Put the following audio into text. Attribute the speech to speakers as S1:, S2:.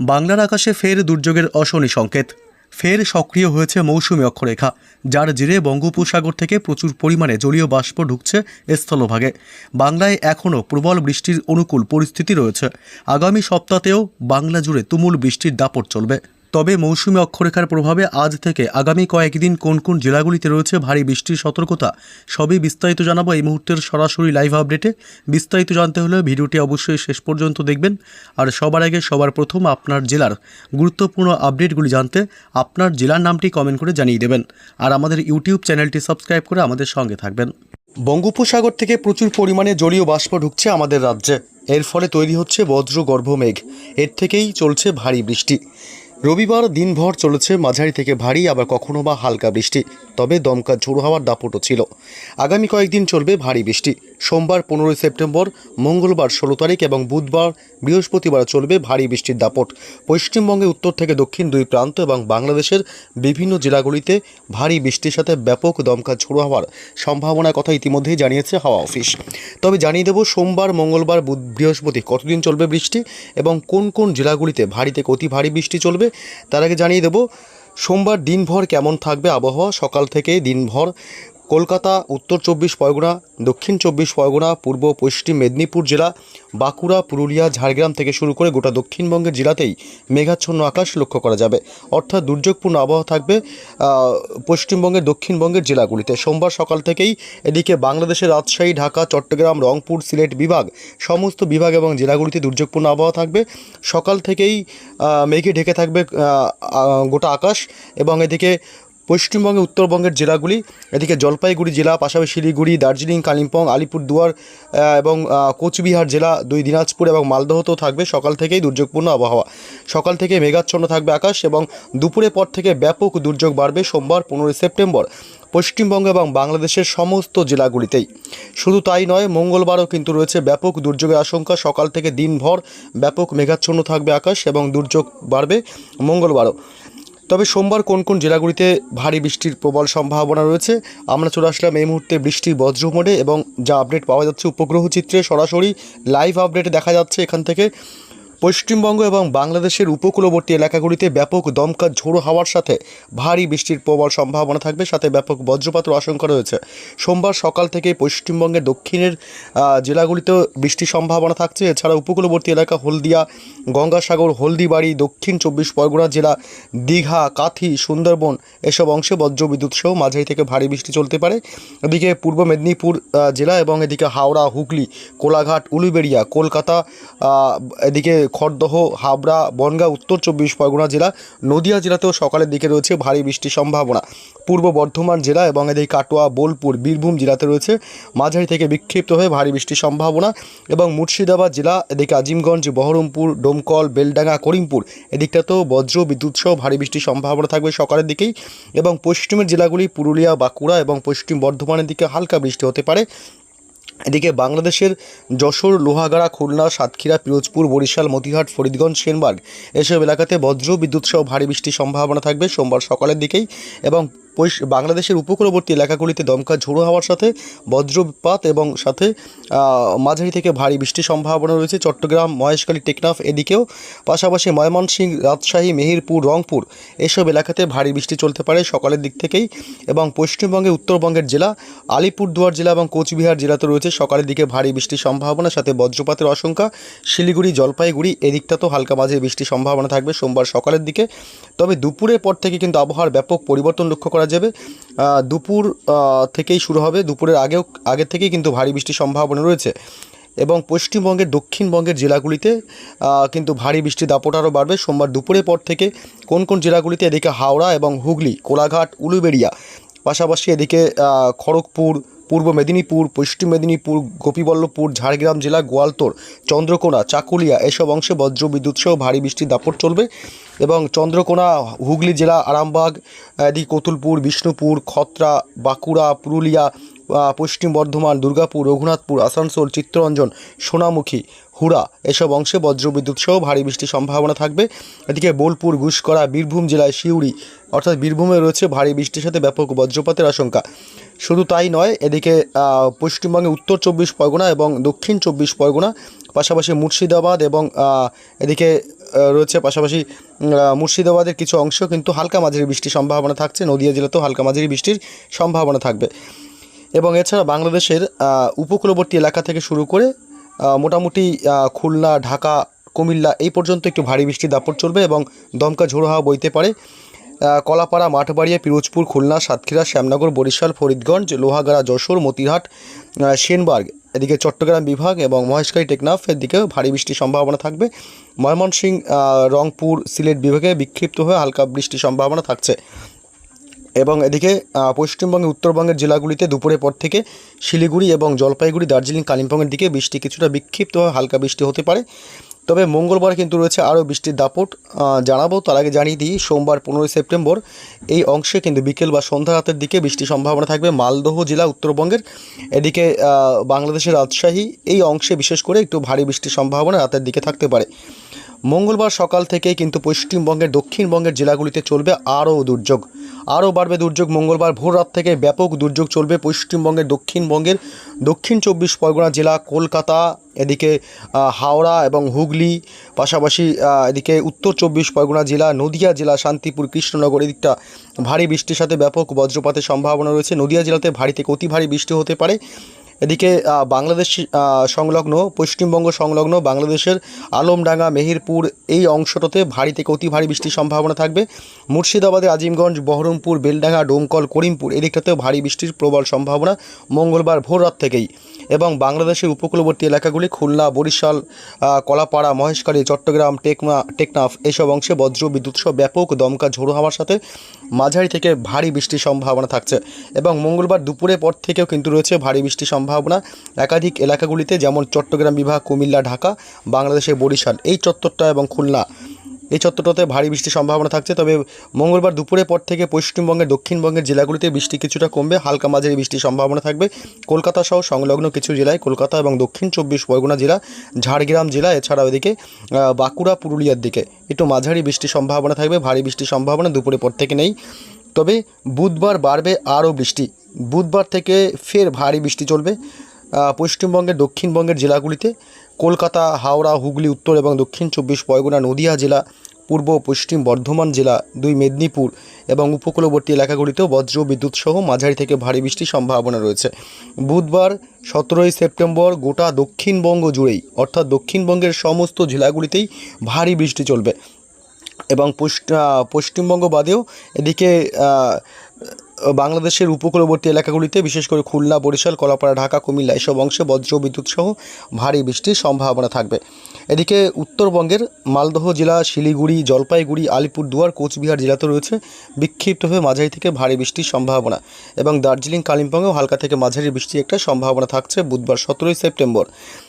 S1: বাংলার আকাশে ফের দুর্যোগের অশনি সংকেত। ফের সক্রিয় হয়েছে মৌসুমী অক্ষরেখা, যার জিরে বঙ্গোপসাগর থেকে প্রচুর পরিমাণে জলীয় বাষ্প ঢুকছে স্থলভাগে। বাংলায় এখনও প্রবল বৃষ্টির অনুকূল পরিস্থিতি রয়েছে। আগামী সপ্তাহতেও বাংলা জুড়ে তুমুল বৃষ্টির দাপট চলবে। তবে মৌসুমী অক্ষরেখার প্রভাবে আজ থেকে আগামী কয়েকদিন কোন কোন জেলাগুলিতে রয়েছে ভারী বৃষ্টির সতর্কতা, সবই বিস্তারিত জানাব এই মুহূর্তের সরাসরি লাইভ আপডেটে বিস্তারিত জানতে হলে ভিডিওটি অবশ্যই শেষ পর্যন্ত দেখবেন। আর সবার আগে, সবার প্রথম আপনার জেলার গুরুত্বপূর্ণ আপডেটগুলি জানতে আপনার জেলার নামটি কমেন্ট করে জানিয়ে দেবেন। আর আমাদের ইউটিউব চ্যানেলটি সাবস্ক্রাইব করে আমাদের সঙ্গে থাকবেন। বঙ্গোপসাগর থেকে প্রচুর পরিমাণে জলীয় বাষ্প ঢুকছে আমাদের রাজ্যে। এর ফলে তৈরি হচ্ছে বজ্রগর্ভ মেঘ। এর থেকেই চলছে ভারী বৃষ্টি। রবিবার দিনভর চলেছে মাঝারি থেকে ভারী, আবার কখনো বা হালকা বৃষ্টি। তবে দমকা ঝোড়ো হওয়ার দাপটও ছিল। আগামী কয়েকদিন চলবে ভারী বৃষ্টি। সোমবার পনেরোই সেপ্টেম্বর, মঙ্গলবার ষোলো তারিখ এবং বুধবার বৃহস্পতিবার চলবে ভারী বৃষ্টির দাপট। পশ্চিমবঙ্গে উত্তর থেকে দক্ষিণ দুই প্রান্ত এবং বাংলাদেশের বিভিন্ন জেলাগুলিতে ভারী বৃষ্টির সাথে ব্যাপক দমকা ঝোড়ো হওয়ার সম্ভাবনার কথা ইতিমধ্যেই জানিয়েছে হাওয়া অফিস। তবে জানিয়ে দেব সোমবার, মঙ্গলবার বৃহস্পতি কতদিন চলবে বৃষ্টি এবং কোন কোন জেলাগুলিতে ভারী থেকে অতি ভারী বৃষ্টি চলবে তার আগে জানিয়ে দেবো সোমবার দিনভর কেমন থাকবে আবহাওয়া? সকাল থেকে দিনভর কলকাতা, উত্তর চব্বিশ পরগনা, দক্ষিণ চব্বিশ পরগনা, পূর্ব পশ্চিম মেদিনীপুর জেলা, বাঁকুড়া, পুরুলিয়া, ঝাড়গ্রাম থেকে শুরু করে গোটা দক্ষিণবঙ্গের জেলাতেই মেঘাচ্ছন্ন আকাশ লক্ষ্য করা যাবে। অর্থাৎ দুর্যোগপূর্ণ আবহাওয়া থাকবে পশ্চিমবঙ্গের, দক্ষিণবঙ্গের জেলাগুলিতে। সোমবার সকাল থেকেই এদিকে বাংলাদেশের রাজশাহী, ঢাকা, চট্টগ্রাম, রংপুর, সিলেট বিভাগ, সমস্ত বিভাগ এবং জেলাগুলিতে দুর্যোগপূর্ণ আবহাওয়া থাকবে। সকাল থেকেই মেঘে ঢেকে থাকবে গোটা আকাশ এবং এদিকে পশ্চিমবঙ্গে, উত্তরবঙ্গের জেলাগুলি, এদিকে জলপাইগুড়ি জেলা, পাশাপাশি শিলিগুড়ি, দার্জিলিং, কালিম্পং, আলিপুরদুয়ার এবং কোচবিহার জেলা, দুই দিনাজপুর এবং মালদহতেও থাকবে সকাল থেকেই দুর্যোগপূর্ণ আবহাওয়া। সকাল থেকে মেঘাচ্ছন্ন থাকবে আকাশ এবং দুপুরের পর থেকে ব্যাপক দুর্যোগ বাড়বে সোমবার, পনেরোই সেপ্টেম্বর, পশ্চিমবঙ্গ এবং বাংলাদেশের সমস্ত জেলাগুলিতেই। শুধু তাই নয়, মঙ্গলবারও কিন্তু রয়েছে ব্যাপক দুর্যোগের আশঙ্কা। সকাল থেকে দিনভর ব্যাপক মেঘাচ্ছন্ন থাকবে আকাশ এবং দুর্যোগ বাড়বে মঙ্গলবারও। তবে সোমবার কোন কোন জেলাগুলিতে ভারী বৃষ্টির প্রবল সম্ভাবনা রয়েছে, আমরা চলে আসলাম এই মুহূর্তে বৃষ্টি বজ্র মোডে এবং যা আপডেট পাওয়া যাচ্ছে উপগ্রহ চিত্রে সরাসরি লাইভ আপডেটে দেখা যাচ্ছে এখান থেকে। পশ্চিমবঙ্গ এবং বাংলাদেশের উপকূলবর্তী এলাকাগুলিতে ব্যাপক দমকা ঝোড়ো হাওয়ার সাথে ভারী বৃষ্টির প্রবল সম্ভাবনা থাকবে, সাথে ব্যাপক বজ্রপাতের আশঙ্কা রয়েছে। সোমবার সকাল থেকে পশ্চিমবঙ্গের দক্ষিণের জেলাগুলিতেও বৃষ্টির সম্ভাবনা থাকছে। এছাড়া উপকূলবর্তী এলাকা হলদিয়া, গঙ্গাসাগর, হলদিবাড়ি, দক্ষিণ চব্বিশ পরগনা জেলা, দীঘা, কাথি, সুন্দরবন এসব অংশে বজ্রবিদ্যুৎ সহ মাঝারি থেকে ভারী বৃষ্টি চলতে পারে। এদিকে পূর্ব মেদিনীপুর জেলা এবং এদিকে হাওড়া, হুগলি, কোলাঘাট, উলুবেড়িয়া, কলকাতা এদিকে খড়দহ, হাবড়া, বনগাঁ, উত্তর চব্বিশ পরগনা জেলা, নদিয়া জেলাতেও সকালের দিকে রয়েছে ভারী বৃষ্টির সম্ভাবনা। পূর্ব বর্ধমান জেলা এবং এদিকে কাটোয়া, বোলপুর, বীরভূম জেলাতে রয়েছে মাঝারি থেকে বিক্ষিপ্ত হয়ে ভারী বৃষ্টির সম্ভাবনা এবং মুর্শিদাবাদ জেলা, এদিকে আজিমগঞ্জ, বহরমপুর, ডোমকল, বেলডাঙ্গা, করিমপুর এদিকটাতেও বজ্র, বিদ্যুৎ সহ ভারী বৃষ্টির সম্ভাবনা থাকবে সকালের দিকেই এবং পশ্চিমের জেলাগুলি পুরুলিয়া, বাঁকুড়া এবং পশ্চিম বর্ধমানের দিকে হালকা বৃষ্টি হতে পারে। এদিকে বাংলাদেশের যশোর, লোহাগাড়া, খুলনা, সাতক্ষীরা, পিরোজপুর, বরিশাল, মতিহাট, ফরিদগঞ্জ, সেনবাগ এসব এলাকাতে বজ্র, বিদ্যুৎ সহ ভারী বৃষ্টির সম্ভাবনা থাকবে। সোমবার সকালের দিকেই এবং বাংলাদেশের উপকূলবর্তী এলাকাগুলিতে দমকা ঝোড়ো হওয়ার সাথে, বজ্রপাত এবং সাথে মাঝারি থেকে ভারী বৃষ্টির সম্ভাবনা রয়েছে। চট্টগ্রাম, মহেশখালী, টেকনাফ এদিকেও। পাশাপাশি ময়মনসিংহ, রাজশাহী, মেহেরপুর, রংপুর এসব এলাকাতে ভারী বৃষ্টি চলতে পারে সকালের দিক থেকেই এবং পশ্চিমবঙ্গে উত্তরবঙ্গের জেলা, আলিপুরদুয়ার জেলা এবং কোচবিহার জেলাতে রয়েছে সকালের দিকে ভারী বৃষ্টির সম্ভাবনা, সাথে বজ্রপাতের আশঙ্কা। শিলিগুড়ি, জলপাইগুড়ি এদিকটাতেও হালকা মাঝে বৃষ্টির সম্ভাবনা থাকবে সোমবার সকালের দিকে। তবে দুপুরের পর থেকে কিন্তু আবহাওয়ার ব্যাপক পরিবর্তন লক্ষ্য করা যাবে। দুপুর থেকেই শুরু হবে। দুপুরের আগেও, আগে থেকেই কিন্তু ভারী বৃষ্টির সম্ভাবনা রয়েছে। এবং পশ্চিমবঙ্গের, দক্ষিণবঙ্গের জেলাগুলিতে কিন্তু ভারী বৃষ্টির দাপট আরও বাড়বে। সোমবার দুপুরের পর থেকে কোন কোন জেলাগুলিতে এদিকে হাওড়া এবং হুগলি, কোলাঘাট, উলুবেড়িয়া, পাশাপাশি এদিকে খড়গপুর, পূর্ব মেদিনীপুর, পশ্চিম মেদিনীপুর, গোপীবল্লভপুর, ঝাড়গ্রাম জেলা, গোয়ালতোর, চন্দ্রকোনা, চাকুলিয়া এসব অংশে বজ্র বিদ্যুৎ সহ ভারী বৃষ্টির দাপট চলবে। এবং চন্দ্রকোনা, হুগলি জেলা, আরামবাগ, এদিকে কতুলপুর, বিষ্ণুপুর, খত্রা, বাঁকুড়া, পুরুলিয়া পশ্চিম বর্ধমান, দুর্গাপুর, রঘুনাথপুর, আসানসোল, চিত্তরঞ্জন, সোনামুখী, হুড়া এসব অংশে বজ্রবিদ্যুৎ সহ ভারী বৃষ্টির সম্ভাবনা থাকবে। এদিকে বোলপুর গুসকরা বীরভূম জেলায় শিউড়ি, অর্থাৎ বীরভূমে রয়েছে ভারী বৃষ্টির সাথে ব্যাপক বজ্রপাতের আশঙ্কা। শুধু তাই নয়, এদিকে পশ্চিমবঙ্গে উত্তর চব্বিশ পরগনা এবং দক্ষিণ চব্বিশ পরগনা, পাশাপাশি মুর্শিদাবাদ এবং এদিকে
S2: রয়েছে। পাশাপাশি মুর্শিদাবাদের কিছু অংশ কিন্তু হালকা মাঝারি বৃষ্টির সম্ভাবনা থাকছে। নদিয়া জেলাতেও হালকা মাঝারি বৃষ্টির সম্ভাবনা থাকবে। এবং এছাড়া বাংলাদেশের উপকূলবর্তী এলাকা থেকে শুরু করে মোটামুটি খুলনা, ঢাকা, কুমিল্লা এই পর্যন্ত একটু ভারী বৃষ্টির দাপট চলবে এবং দমকা ঝোড়ো হাওয়া বইতে পারে। কলাপাড়া, মাঠবাড়িয়া, পিরোজপুর, খুলনা, সাতক্ষীরা, শ্যামনগর, বরিশাল, ফরিদগঞ্জ, লোহাগাড়া, যশোর মতিহাট সেনবার্গ এদিকে চট্টগ্রাম বিভাগ এবং মহেশখালী টেকনাফ এর দিকেও ভারী বৃষ্টির সম্ভাবনা থাকবে। ময়মনসিংহ রংপুর, সিলেট বিভাগে বিক্ষিপ্ত হয়ে হালকা বৃষ্টির সম্ভাবনা থাকছে। এবং এদিকে পশ্চিমবঙ্গে উত্তরবঙ্গের জেলাগুলিতে দুপুরের পর থেকে শিলিগুড়ি এবং জলপাইগুড়ি, দার্জিলিং, কালিম্পংয়ের দিকে বৃষ্টি কিছুটা বিক্ষিপ্ত হয়ে হালকা বৃষ্টি হতে পারে। তবে মঙ্গলবার কিন্তু রয়েছে আরও বৃষ্টির দাপট জানাব। তার আগে জানিয়ে দিই, সোমবার পনেরোই সেপ্টেম্বর এই অংশে কিন্তু বিকেল বা সন্ধ্যা রাতের দিকে বৃষ্টির সম্ভাবনা থাকবে মালদহ জেলা, উত্তরবঙ্গের। এদিকে বাংলাদেশের রাজশাহী এই অংশে বিশেষ করে একটু ভারী বৃষ্টির সম্ভাবনা রাতের দিকে থাকতে পারে। মঙ্গলবার সকাল থেকেই কিন্তু পশ্চিমবঙ্গের, দক্ষিণবঙ্গের জেলাগুলিতে চলবে আরও দুর্যোগ। আরও বাড়বে দুর্যোগ। মঙ্গলবার ভোর রাত থেকে ব্যাপক দুর্যোগ চলবে পশ্চিমবঙ্গের, দক্ষিণবঙ্গের, দক্ষিণ চব্বিশ পরগনা জেলা, কলকাতা, এদিকে হাওড়া এবং হুগলি, পাশাপাশি এদিকে উত্তর চব্বিশ পরগনা জেলা, নদিয়া জেলা, শান্তিপুর, কৃষ্ণনগর, এদিকটা ভারী বৃষ্টির সাথে ব্যাপক বজ্রপাতের সম্ভাবনা রয়েছে। নদিয়া জেলাতে ভারী থেকে অতি ভারী বৃষ্টি হতে পারে। এদিকে বাংলাদেশ সংলগ্ন, পশ্চিমবঙ্গ সংলগ্ন বাংলাদেশের আলমডাঙ্গা, মেহেরপুর এই অংশটাতে ভারী থেকে অতি ভারী বৃষ্টির সম্ভাবনা থাকবে। মুর্শিদাবাদে আজিমগঞ্জ, বহরমপুর, বেলডাঙ্গা, ডোমকল, করিমপুর এদিকটাতেও ভারী বৃষ্টির প্রবল সম্ভাবনা মঙ্গলবার ভোর রাত থেকেই। এবং বাংলাদেশের উপকূলবর্তী এলাকাগুলি খুলনা, বরিশাল কলাপাড়া, মহেশখালী, চট্টগ্রাম টেকমা টেকনাফ এসব অংশে বজ্র বিদ্যুৎ সহ ব্যাপক দমকা ঝোড়ো হওয়ার সাথে মাঝারি থেকে ভারী বৃষ্টির সম্ভাবনা থাকছে এবং মঙ্গলবার দুপুরের পর থেকেও কিন্তু রয়েছে ভারী বৃষ্টির সম্ভাবনা। একাধিক এলাকাগুলিতে যেমন চট্টগ্রাম বিভাগ, কুমিল্লা, ঢাকা, বাংলাদেশের বরিশাল, এই চত্বরটা এবং খুলনা। এই চত্বরটাতে ভারী বৃষ্টির সম্ভাবনা থাকছে, তবে মঙ্গলবার দুপুরের পর থেকে পশ্চিমবঙ্গের, দক্ষিণবঙ্গের জেলাগুলিতে বৃষ্টি কিছুটা কমবে। হালকা মাঝারি বৃষ্টির সম্ভাবনা থাকবে। কলকাতা সহ সংলগ্ন কিছু জেলায়, কলকাতা এবং দক্ষিণ চব্বিশ পরগনা জেলা, ঝাড়গ্রাম জেলা, এছাড়াও এদিকে বাঁকুড়া, পুরুলিয়ার দিকে একটু মাঝারি বৃষ্টির সম্ভাবনা থাকবে, ভারী বৃষ্টির সম্ভাবনা দুপুরের পর থেকে নেই। তবে বুধবার বাড়বে আরও বৃষ্টি। বুধবার থেকে ফের ভারী বৃষ্টি চলবে। পশ্চিমবঙ্গের, দক্ষিণবঙ্গের জেলাগুলিতে কলকাতা, হাওড়া, হুগলি, উত্তর এবং দক্ষিণ চব্বিশ পরগনা, নদিয়া জেলা, পূর্ব পশ্চিম বর্ধমান জেলা, দুই মেদিনীপুর এবং উপকূলবর্তী এলাকাগুলিতেও বজ্র বিদ্যুৎ সহ মাঝারি থেকে ভারী বৃষ্টির সম্ভাবনা রয়েছে। বুধবার সতেরোই সেপ্টেম্বর গোটা দক্ষিণবঙ্গ জুড়েই, অর্থাৎ দক্ষিণবঙ্গের সমস্ত জেলাগুলিতেই ভারী বৃষ্টি চলবে এবং পশ্চ- পশ্চিমবঙ্গ বাদেও এদিকে বাংলাদেশের উপকূলবর্তী এলাকাগুলিতে, বিশেষ করে খুলনা, বরিশাল, কলাপাড়া, ঢাকা, কুমিল্লা, এসব অংশে বজ্র বিদ্যুৎ সহ ভারী বৃষ্টির সম্ভাবনা থাকবে। এদিকে উত্তরবঙ্গের মালদহ জেলা, শিলিগুড়ি, জলপাইগুড়ি, আলিপুরদুয়ার, কোচবিহার জেলাতে রয়েছে বিক্ষিপ্তভাবে মাঝারি থেকে ভারী বৃষ্টির সম্ভাবনা এবং দার্জিলিং, কালিম্পংয়েও হালকা থেকে মাঝারি বৃষ্টির একটা সম্ভাবনা থাকছে বুধবার সতেরোই সেপ্টেম্বর।